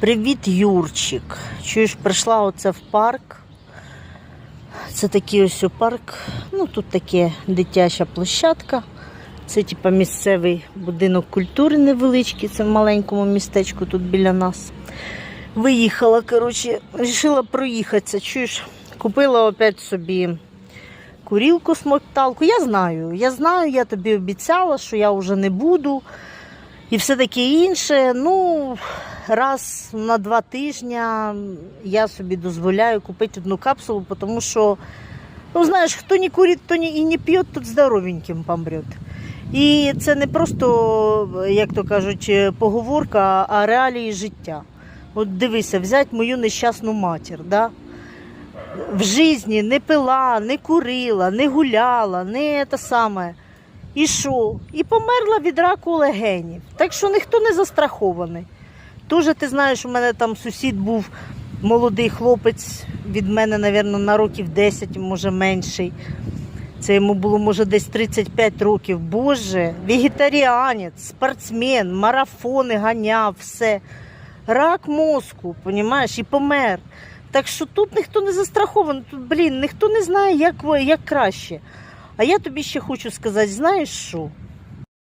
Привіт, Юрчик. Чуєш, прийшла оце в парк. Це такий ось о парк. Ну, тут таке дитяча площадка. Це типа місцевий будинок культури невеличкий, це в маленькому містечку тут біля нас. Виїхала, коротше, вирішила проїхатися. Чуєш, купила опять собі курілку смокталку. Я знаю, я знаю, я тобі обіцяла, що я вже не буду. І все таке інше. Ну, раз на два тижні я собі дозволяю купити одну капсулу, тому що, ну знаєш, хто не курить, то не, і не п'є, тот здоровеньким помрет. І це не просто, як то кажуть, поговорка, а реалії життя. От дивися, взяти мою нещасну матір. Да? В житті не пила, не курила, не гуляла, не те саме. І що? І померла від раку легенів. Так що ніхто не застрахований. Дуже ти знаєш, у мене там сусід був молодий хлопець від мене, мабуть, на років 10, може менший. Це йому було, може, десь 35 років. Боже, вегетаріанець, спортсмен, марафони ганяв, все. Рак мозку, понімаєш, і помер. Так що тут ніхто не застрахований, тут, блін, ніхто не знає, як, як краще. А я тобі ще хочу сказати, знаєш що?